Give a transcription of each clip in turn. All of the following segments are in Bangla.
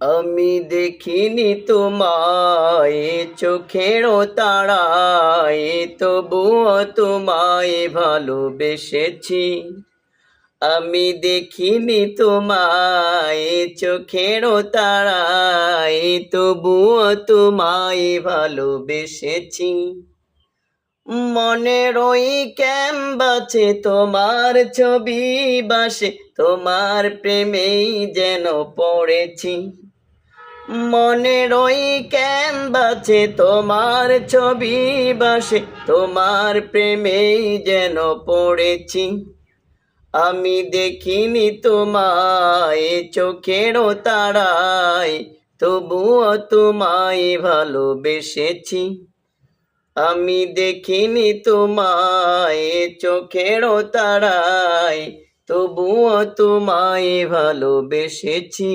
আমি দেখিনি তোমায় চোখেরও তাড়ায় তবুও তোমায় ভালোবেসেছি। আমি দেখিনি তোমায় চোখেরও তাড়ায় তবুও তোমায় ভালোবেসেছি। মনে রই ক্যাম্বাছে তোমার ছবি বাসে, তোমার প্রেমেই যেন পড়েছি। মনে রই ক্যাম্বাছে তোমার ছবি বাসে, তোমার প্রেমেই যেন পড়েছি। আমি দেখিনি তোমায়, চোখেরও তাড়ায় তবুও তোমায় ভালোবেসেছি। আমি দেখিনি তোমায়, চোখেরও তাড়ায় তবুও তোমায় ভালোবেসেছি।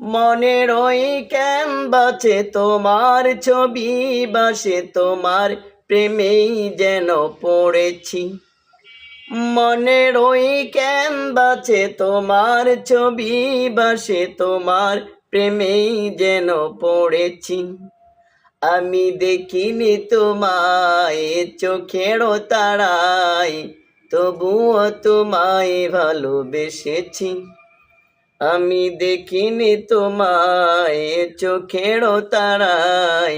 মনে রই ক্যাম্বাছে তোমার ছবি বাসে, তোমার প্রেমেই যেন পড়েছি। মনে রই ক্যাম্বাছে তোমার ছবি বাসে, তোমার প্রেমেই যেন পড়েছি। আমি দেখিনি তোমায়, চোখেরও তাড়াই তবুও তোমায় ভালোবেসেছি। আমি দেখিনি তোমায়, চোখেরও তাড়াই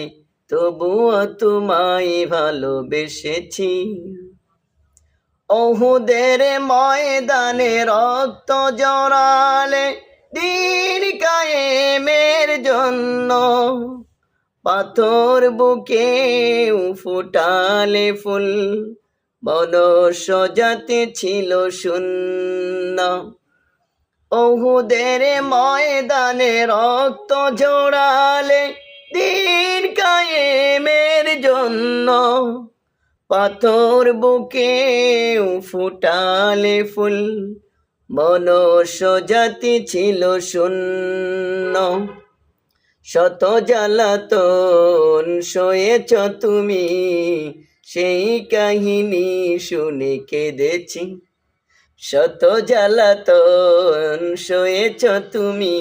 তবুও তোমায় ভালোবেসেছি। অহুদের ময়দানে রক্ত জড়ালে, দিন কায়েমের জন্য পাথর বুকে ফুটালে ফুল বন সজাতে ছিল শূন্য। অহুদের ময়দানে রক্ত জোড়ালে দিন কায়েমের জন্য। পাথর বুকে ফুটালে ফুল বন সজাতি ছিল শূন্য। শত জ্বালাতন সয়েছ তুমি। সেই কাহিনী শুনে কেঁদেছি। শত জ্বালাতন সয়েছ তুমি।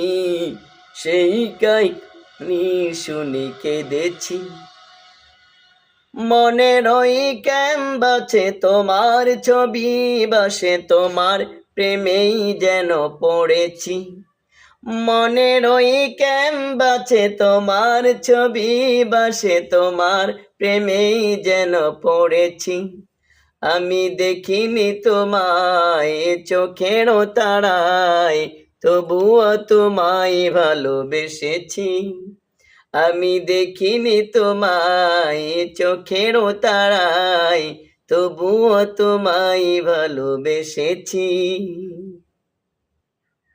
সেই কাহিনী শুনে কেঁদেছি। মনে রই ক্যাম্বাছে তোমার ছবি বাসে তোমার প্রেমেই যেন পড়েছি। মনে রই ক্যাম্বাছে তোমার ছবি বাসে, তোমার প্রেমেই যেন পড়েছি। আমি দেখিনি তোমায়, চোখেরও তাড়ায় তবুও তোমায় ভালোবেসেছি। আমি দেখিনি তোমায়, চোখেরও তাড়ায় তবুও তোমায় ভালোবেসেছি।